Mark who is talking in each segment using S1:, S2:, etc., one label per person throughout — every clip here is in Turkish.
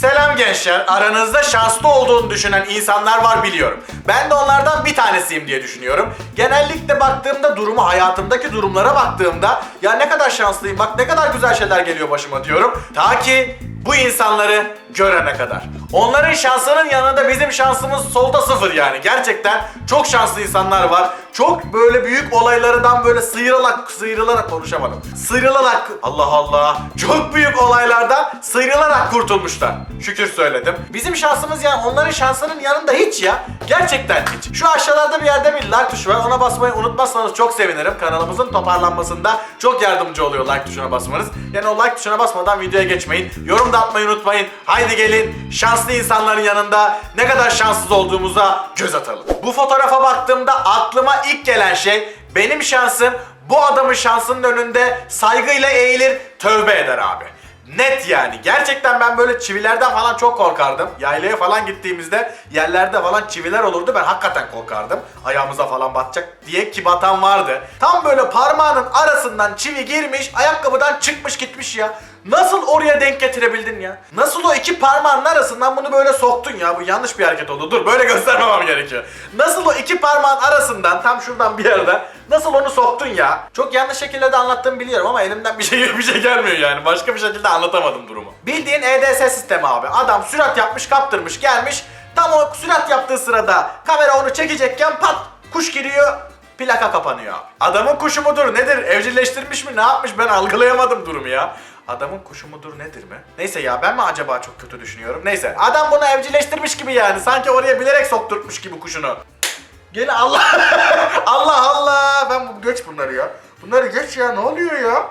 S1: Selam gençler. Aranızda şanslı olduğunu düşünen insanlar var biliyorum. Ben de onlardan bir tanesiyim diye düşünüyorum. Genellikle baktığımda durumu, hayatımdaki durumlara baktığımda ya ne kadar şanslıyım, bak ne kadar güzel şeyler geliyor başıma diyorum. Ta ki bu insanları görene kadar. Onların şansının yanında bizim şansımız solda sıfır yani. Gerçekten çok şanslı insanlar var. Çok böyle büyük olaylardan böyle sıyrılarak, sıyrılarak konuşamadım. Sıyrılarak, Allah Allah. Çok büyük olaylardan sıyrılarak kurtulmuşlar. Şükür söyledim. Bizim şansımız yani onların şansının yanında hiç ya. Gerçekten hiç. Şu aşağılarda bir yerde bir like tuşu var. Ona basmayı unutmazsanız çok sevinirim. Kanalımızın toparlanmasında çok yardımcı oluyor like tuşuna basmanız. Yani o like tuşuna basmadan videoya geçmeyin. Yorum da atmayı unutmayın. Haydi gelin şanslı insanların yanında ne kadar şanssız olduğumuza göz atalım. Bu fotoğrafa baktığımda aklıma ilk gelen şey benim şansım bu adamın şansının önünde saygıyla eğilir, tövbe eder abi. Net yani. Gerçekten ben böyle çivilerden falan çok korkardım. Yaylaya falan gittiğimizde yerlerde falan çiviler olurdu. Ben hakikaten korkardım. Ayağımıza falan batacak diye ki batan vardı. Tam böyle parmağının arasından çivi girmiş, ayakkabıdan çıkmış gitmiş ya. Nasıl oraya denk getirebildin ya? Nasıl o iki parmağın arasından bunu böyle soktun ya? Bu yanlış bir hareket oldu. Dur böyle göstermemem gerekiyor. Nasıl o iki parmağın arasından tam şuradan bir yerden nasıl onu soktun ya? Çok yanlış şekilde de anlattığımı biliyorum ama elimden bir şey bir şey gelmiyor yani. Başka bir şekilde anlatamadım durumu. Bildiğin EDS sistemi abi. Adam sürat yapmış, kaptırmış, gelmiş. Tam o sürat yaptığı sırada kamera onu çekecekken pat kuş giriyor plaka kapanıyor. Adamın kuşu mudur nedir? Evcilleştirmiş mi ne yapmış ben algılayamadım durumu ya. Adamın kuşu mudur nedir mi? Neyse ya ben mi acaba çok kötü düşünüyorum? Neyse adam bunu evcilleştirmiş gibi yani. Sanki oraya bilerek sokturtmuş gibi kuşunu. Gene Allah Allah Allah ben bu geç bunları ya. Bunları geç ya ne oluyor ya?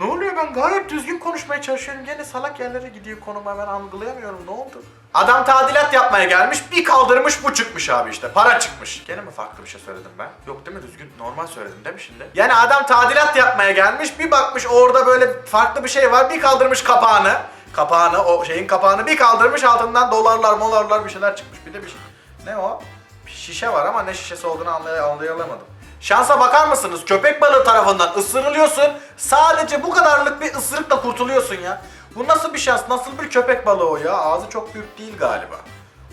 S1: Ne oluyor ben gayet düzgün konuşmaya çalışıyorum. Gene salak yerlere gidiyor konuma ben algılayamıyorum ne oldu? Adam tadilat yapmaya gelmiş bir kaldırmış bu çıkmış abi işte para çıkmış. Gene mi farklı bir şey söyledim ben? Yok değil mi düzgün normal söyledim değil mi şimdi? Yani adam tadilat yapmaya gelmiş bir bakmış orada böyle farklı bir şey var bir kaldırmış kapağını. Kapağını o şeyin kapağını bir kaldırmış altından dolarlar molarlar bir şeyler çıkmış bir de bir şey. Ne o? Bir şişe var ama ne şişesi olduğunu anlay- anlayalamadım. Şansa bakar mısınız? Köpek balığı tarafından ısırılıyorsun. Sadece bu kadarlık bir ısırıkla kurtuluyorsun ya. Bu nasıl bir şans? Nasıl bir köpek balığı o ya? Ağzı çok büyük değil galiba.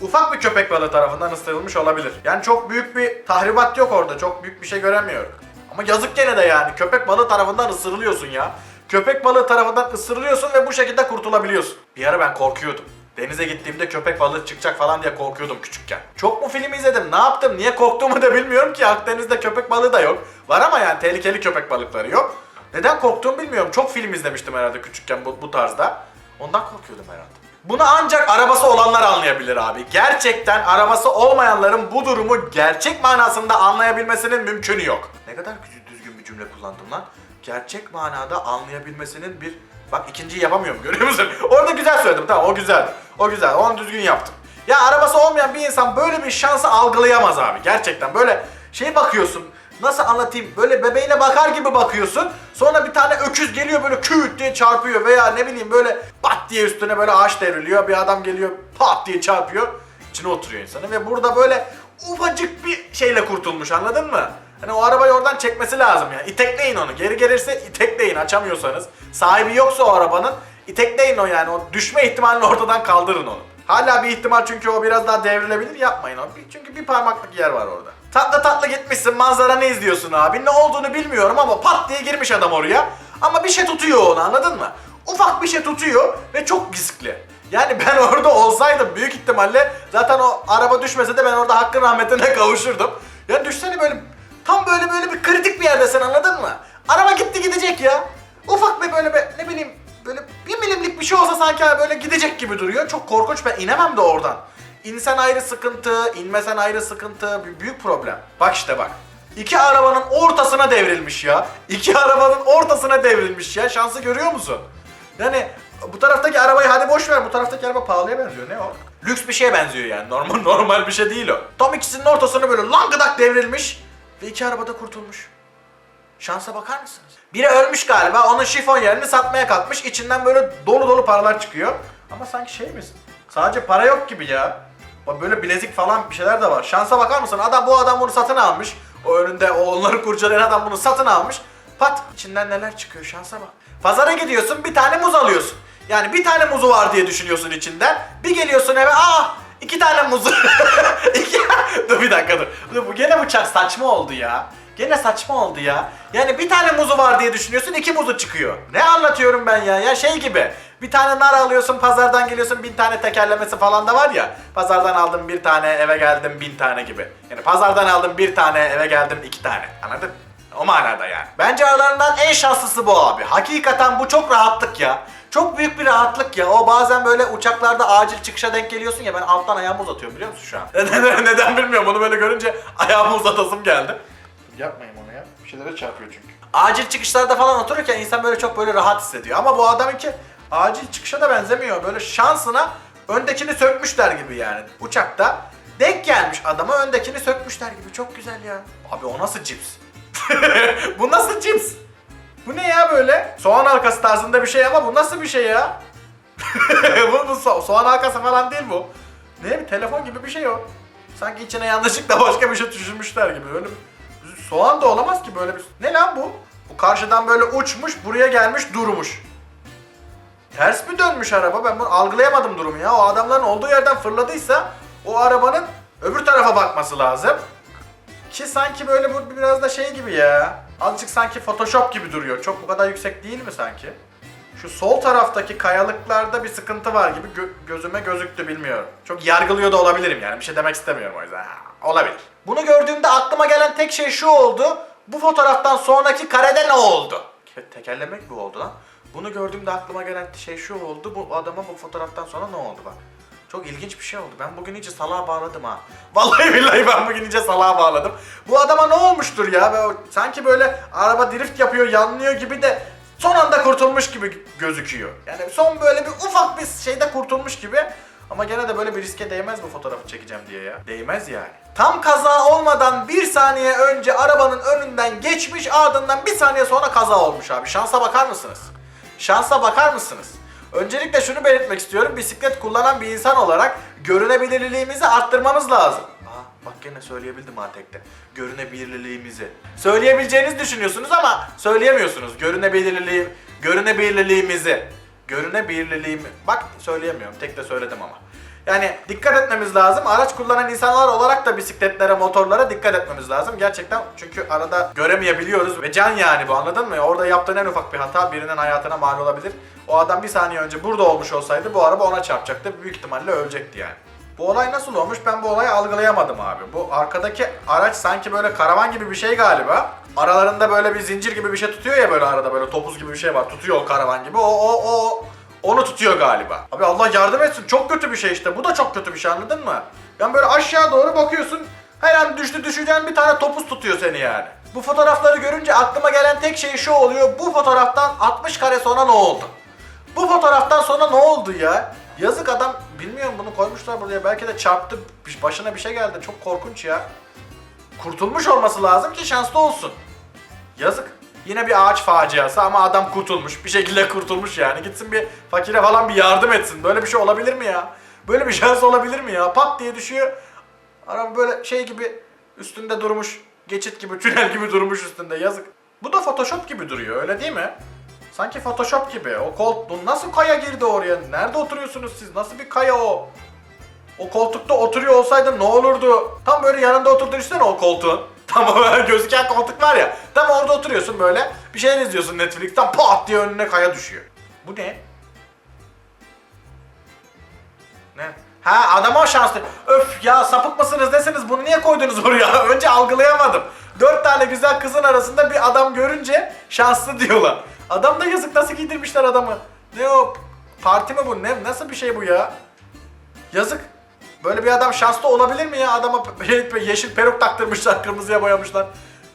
S1: Ufak bir köpek balığı tarafından ısırılmış olabilir. Yani çok büyük bir tahribat yok orada. Çok büyük bir şey göremiyorum. Ama yazık gene de yani. Köpek balığı tarafından ısırılıyorsun ya. Köpek balığı tarafından ısırılıyorsun ve bu şekilde kurtulabiliyorsun. Bir ara ben korkuyordum. Denize gittiğimde köpek balığı çıkacak falan diye korkuyordum küçükken. Çok mu film izledim? Ne yaptım? Niye korktuğumu da bilmiyorum ki. Akdeniz'de köpek balığı da yok. Var ama yani tehlikeli köpek balıkları yok. Neden korktuğumu bilmiyorum. Çok film izlemiştim herhalde küçükken bu, bu tarzda. Ondan korkuyordum herhalde. Bunu ancak arabası olanlar anlayabilir abi. Gerçekten arabası olmayanların bu durumu gerçek manasında anlayabilmesinin mümkünü yok. Ne kadar düzgün bir cümle kullandım lan. Gerçek manada anlayabilmesinin bir... Bak ikinciyi yapamıyorum görüyor musun? Orada güzel söyledim tamam o güzeldi. O güzel onu düzgün yaptım. Ya arabası olmayan bir insan böyle bir şansı algılayamaz abi. Gerçekten böyle şey bakıyorsun. Nasıl anlatayım? Böyle bebeğine bakar gibi bakıyorsun. Sonra bir tane öküz geliyor böyle küt diye çarpıyor veya ne bileyim böyle pat diye üstüne böyle ağaç devriliyor. Bir adam geliyor pat diye çarpıyor. İçine oturuyor insanı ve burada böyle ufacık bir şeyle kurtulmuş anladın mı? Hani o arabayı oradan çekmesi lazım ya. İtekleyin onu. Geri gelirse itekleyin açamıyorsanız. Sahibi yoksa o arabanın itekleyin o yani. O düşme ihtimalini ortadan kaldırın onu. Hala bir ihtimal çünkü o biraz daha devrilebilir yapmayın onu. Çünkü bir parmaklık yer var orada. Tatlı tatlı gitmişsin manzaranı izliyorsun abi. Ne olduğunu bilmiyorum ama pat diye girmiş adam oraya. Ama bir şey tutuyor onu anladın mı? Ufak bir şey tutuyor ve çok riskli. Yani ben orada olsaydım büyük ihtimalle zaten o araba düşmese de ben orada hakkın rahmetine kavuşurdum. Ya düşsene böyle tam böyle böyle bir kritik bir yerdesin anladın mı? Araba gitti gidecek ya. Ufak bir böyle bir ne bileyim böyle bir milimlik bir şey olsa sanki böyle gidecek gibi duruyor. Çok korkunç ben inemem de oradan. İnsen ayrı sıkıntı, inmesen ayrı sıkıntı, bir büyük problem. Bak işte bak. İki arabanın ortasına devrilmiş ya. İki arabanın ortasına devrilmiş ya. Şansı görüyor musun? Yani bu taraftaki arabayı hadi boş ver. Bu taraftaki araba pahalıya benziyor. Ne o? Lüks bir şeye benziyor yani. Normal normal bir şey değil o. Tam ikisinin ortasına böyle langıdak devrilmiş ve iki araba da kurtulmuş. Şansa bakar mısınız? Biri ölmüş galiba. Onun şifon yerini satmaya kalkmış. İçinden böyle dolu dolu paralar çıkıyor. Ama sanki şey misin? Sadece para yok gibi ya. Böyle bilezik falan bir şeyler de var. Şansa bakar mısın? Adam bu adam bunu satın almış. O önünde o onları kurcalayan adam bunu satın almış. Pat içinden neler çıkıyor şansa bak. Pazara gidiyorsun bir tane muz alıyorsun. Yani bir tane muzu var diye düşünüyorsun içinden. Bir geliyorsun eve ah iki tane muzu. İki... dur bir dakika dur. dur. Bu gene bıçak saçma oldu ya. Gene saçma oldu ya. Yani bir tane muzu var diye düşünüyorsun iki muzu çıkıyor. Ne anlatıyorum ben ya? Ya şey gibi. Bir tane nar alıyorsun pazardan geliyorsun bin tane tekerlemesi falan da var ya. Pazardan aldım bir tane eve geldim bin tane gibi. Yani pazardan aldım bir tane eve geldim iki tane. Anladın? O manada yani. Bence aralarından en şanslısı bu abi. Hakikaten bu çok rahatlık ya. Çok büyük bir rahatlık ya. O bazen böyle uçaklarda acil çıkışa denk geliyorsun ya ben alttan ayağımı uzatıyorum biliyor musun şu an? Neden, neden bilmiyorum onu böyle görünce ayağımı uzatasım geldi.
S2: Yapmayın onu ya. Bir şeylere çarpıyor çünkü.
S1: Acil çıkışlarda falan otururken insan böyle çok böyle rahat hissediyor. Ama bu adamınki acil çıkışa da benzemiyor. Böyle şansına öndekini sökmüşler gibi yani. Uçakta denk gelmiş adama öndekini sökmüşler gibi. Çok güzel ya. Abi o nasıl cips? bu nasıl cips? Bu ne ya böyle? Soğan halkası tarzında bir şey ama bu nasıl bir şey ya? bu, bu so- soğan halkası falan değil bu. Ne bir telefon gibi bir şey o. Sanki içine yanlışlıkla başka bir şey düşürmüşler gibi. Öyle bir- soğan da olamaz ki böyle bir. Ne lan bu? Bu karşıdan böyle uçmuş, buraya gelmiş, durmuş. Ters mi dönmüş araba? Ben bunu algılayamadım durumu ya. O adamların olduğu yerden fırladıysa o arabanın öbür tarafa bakması lazım. Ki sanki böyle bu biraz da şey gibi ya. Azıcık sanki Photoshop gibi duruyor. Çok bu kadar yüksek değil mi sanki? Şu sol taraftaki kayalıklarda bir sıkıntı var gibi gö- gözüme gözüktü bilmiyorum. Çok yargılıyor da olabilirim yani bir şey demek istemiyorum o yüzden. Ha, olabilir. Bunu gördüğümde aklıma gelen tek şey şu oldu. Bu fotoğraftan sonraki karede ne oldu? Ke- Tekerlemek mi oldu lan? Bunu gördüğümde aklıma gelen şey şu oldu. Bu adama bu fotoğraftan sonra ne oldu bak. Çok ilginç bir şey oldu. Ben bugün iyice salağa bağladım ha. Vallahi billahi ben bugün iyice salağa bağladım. Bu adama ne olmuştur ya? Böyle, sanki böyle araba drift yapıyor, yanlıyor gibi de son anda kurtulmuş gibi gözüküyor. Yani son böyle bir ufak bir şeyde kurtulmuş gibi. Ama gene de böyle bir riske değmez bu fotoğrafı çekeceğim diye ya. Değmez yani. Tam kaza olmadan bir saniye önce arabanın önünden geçmiş ardından bir saniye sonra kaza olmuş abi. Şansa bakar mısınız? Şansa bakar mısınız? Öncelikle şunu belirtmek istiyorum. Bisiklet kullanan bir insan olarak görünebilirliğimizi arttırmamız lazım. Aa, bak gene söyleyebildim ha tekte. Görünebilirliğimizi. Söyleyebileceğinizi düşünüyorsunuz ama söyleyemiyorsunuz. Görünebilirliği, görünebilirliğimizi. Görünebilirliğimi. Bak söyleyemiyorum. Tek de söyledim ama. Yani dikkat etmemiz lazım. Araç kullanan insanlar olarak da bisikletlere, motorlara dikkat etmemiz lazım. Gerçekten çünkü arada göremeyebiliyoruz ve can yani bu anladın mı? Orada yaptığın en ufak bir hata birinin hayatına mal olabilir. O adam bir saniye önce burada olmuş olsaydı bu araba ona çarpacaktı. Büyük ihtimalle ölecekti yani. Bu olay nasıl olmuş ben bu olayı algılayamadım abi. Bu arkadaki araç sanki böyle karavan gibi bir şey galiba. Aralarında böyle bir zincir gibi bir şey tutuyor ya böyle arada böyle topuz gibi bir şey var. Tutuyor o karavan gibi. O o o onu tutuyor galiba. Abi Allah yardım etsin. Çok kötü bir şey işte. Bu da çok kötü bir şey anladın mı? Yani böyle aşağı doğru bakıyorsun. Her an düştü düşeceğin bir tane topuz tutuyor seni yani. Bu fotoğrafları görünce aklıma gelen tek şey şu oluyor. Bu fotoğraftan 60 kare sonra ne oldu? Bu fotoğraftan sonra ne oldu ya? Yazık adam bilmiyorum bunu koymuşlar buraya. Belki de çarptı. Başına bir şey geldi. Çok korkunç ya. Kurtulmuş olması lazım ki şanslı olsun. Yazık. Yine bir ağaç faciası ama adam kurtulmuş. Bir şekilde kurtulmuş yani. Gitsin bir fakire falan bir yardım etsin. Böyle bir şey olabilir mi ya? Böyle bir şans olabilir mi ya? Pat diye düşüyor. Araba böyle şey gibi üstünde durmuş. Geçit gibi, tünel gibi durmuş üstünde. Yazık. Bu da Photoshop gibi duruyor öyle değil mi? Sanki Photoshop gibi. O koltuğun nasıl kaya girdi oraya? Nerede oturuyorsunuz siz? Nasıl bir kaya o? O koltukta oturuyor olsaydı ne olurdu? Tam böyle yanında oturduğunu düşünsene o koltuğun. Tam böyle gözüken koltuk var ya. Tam orada oturuyorsun böyle. Bir şeyler izliyorsun Netflix'ten pat diye önüne kaya düşüyor. Bu ne? Ne? Ha adama şanslı. Öf ya sapık mısınız deseniz bunu niye koydunuz buraya? Önce algılayamadım. Dört tane güzel kızın arasında bir adam görünce şanslı diyorlar. Adam da yazık nasıl giydirmişler adamı. Ne o? Parti mi bu? Ne? Nasıl bir şey bu ya? Yazık. Böyle bir adam şanslı olabilir mi ya? Adama yeşil peruk taktırmışlar, kırmızıya boyamışlar.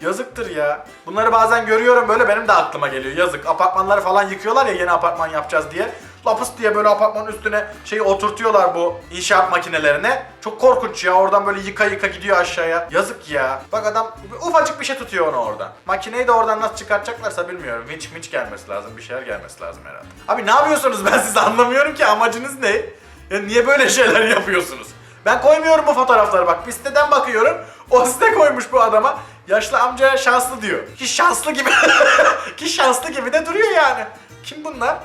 S1: Yazıktır ya. Bunları bazen görüyorum böyle benim de aklıma geliyor. Yazık. Apartmanları falan yıkıyorlar ya yeni apartman yapacağız diye. Lapıs diye böyle apartmanın üstüne şeyi oturtuyorlar bu inşaat makinelerine. Çok korkunç ya. Oradan böyle yıka yıka gidiyor aşağıya. Yazık ya. Bak adam ufacık bir şey tutuyor onu oradan. Makineyi de oradan nasıl çıkartacaklarsa bilmiyorum. Vinç vinç gelmesi lazım. Bir şeyler gelmesi lazım herhalde. Abi ne yapıyorsunuz ben sizi anlamıyorum ki. Amacınız ne? Ya niye böyle şeyler yapıyorsunuz? Ben koymuyorum bu fotoğrafları bak. Bir siteden bakıyorum. O site koymuş bu adama. Yaşlı amcaya şanslı diyor. Ki şanslı gibi. Ki şanslı gibi de duruyor yani. Kim bunlar?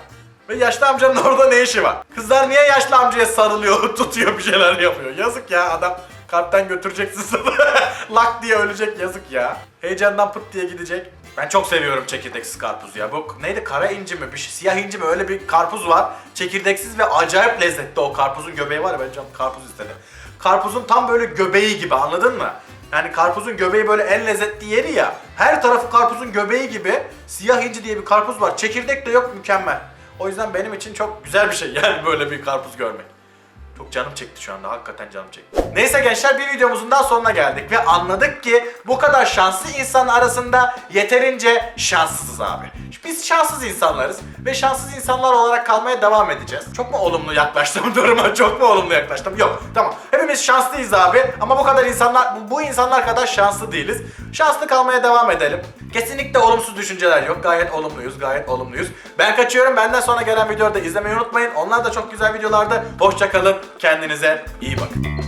S1: Ve yaşlı amcanın orada ne işi var? Kızlar niye yaşlı amcaya sarılıyor, tutuyor bir şeyler yapıyor? Yazık ya adam kalpten götüreceksin sana. Lak diye ölecek yazık ya. Heyecandan pıt diye gidecek. Ben çok seviyorum çekirdeksiz karpuz ya. Bu neydi kara inci mi? Bir şey, siyah inci mi? Öyle bir karpuz var. Çekirdeksiz ve acayip lezzetli o karpuzun göbeği var ya ben canım karpuz istedim. Karpuzun tam böyle göbeği gibi anladın mı? Yani karpuzun göbeği böyle en lezzetli yeri ya. Her tarafı karpuzun göbeği gibi. Siyah inci diye bir karpuz var. Çekirdek de yok mükemmel. O yüzden benim için çok güzel bir şey yani böyle bir karpuz görmek. Çok canım çekti şu anda. Hakikaten canım çekti. Neyse gençler bir videomuzun daha sonuna geldik ve anladık ki bu kadar şanslı insan arasında yeterince şanssızız abi. Biz şanssız insanlarız ve şanssız insanlar olarak kalmaya devam edeceğiz. Çok mu olumlu yaklaştım duruma? Çok mu olumlu yaklaştım? Yok. Tamam. Hepimiz şanslıyız abi ama bu kadar insanlar bu, bu insanlar kadar şanslı değiliz. Şanslı kalmaya devam edelim. Kesinlikle olumsuz düşünceler yok. Gayet olumluyuz, gayet olumluyuz. Ben kaçıyorum. Benden sonra gelen videoları da izlemeyi unutmayın. Onlar da çok güzel videolardı. Hoşça kalın. Kendinize iyi bakın.